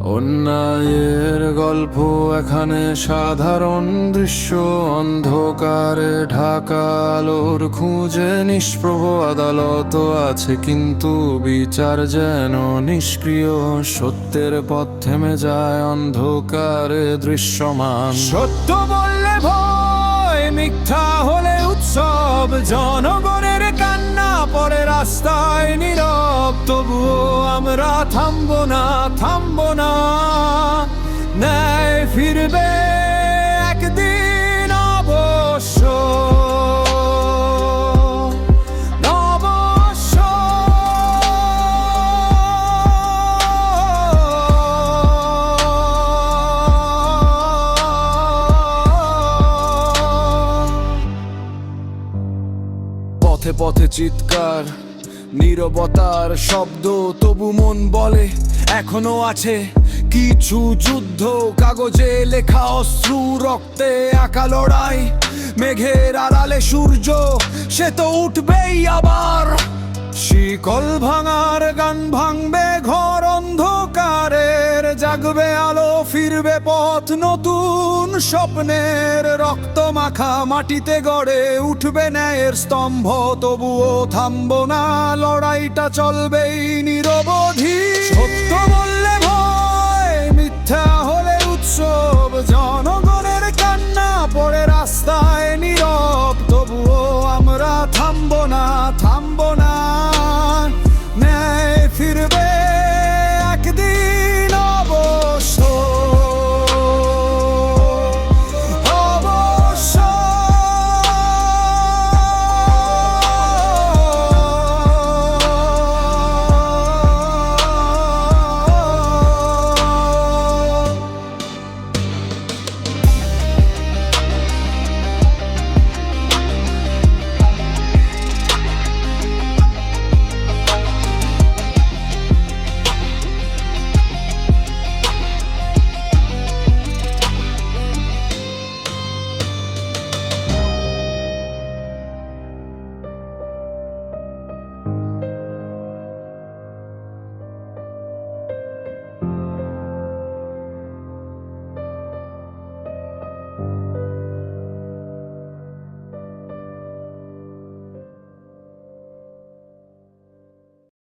অন্যায়ের গল্প এখানে সাধারণ দৃশ্য, অন্ধকারে ঢাকা আলোর খুঁজে নিষ্প্রভ আদালত আছে, কিন্তু বিচার যেন নিষ্ক্রিয়। সত্যের পথ থেমে যায়, অন্ধকারে দৃশ্যমান। সত্য বললে ভয়, মিথ্যা হলে উৎসব। জনগণের কান্না আমরা থামবো না থামবো না ন্যায় ফিরবে একদিন অবশ্য পথে পথে চিৎকার নীরবতার শব্দ তবু মন বলে, এখনও আছে। কিছু যুদ্ধ, কাগজে লেখা অশ্রু, রক্তে আঁকা লড়াই। মেঘের আড়ালে সূর্য, সে তো উঠবেই আবার। শিকল ভাঙার গান ভাঙবে, ঘর অন্ধকারের জাগবে আলো। ফিরবে পথ নতুন, স্বপ্নের রক্ত মাখা মাটিতে গড়ে উঠবে ন্যায়ের স্তম্ভ, তবুও থামব না, লড়াইটা চলবেই নিরবধি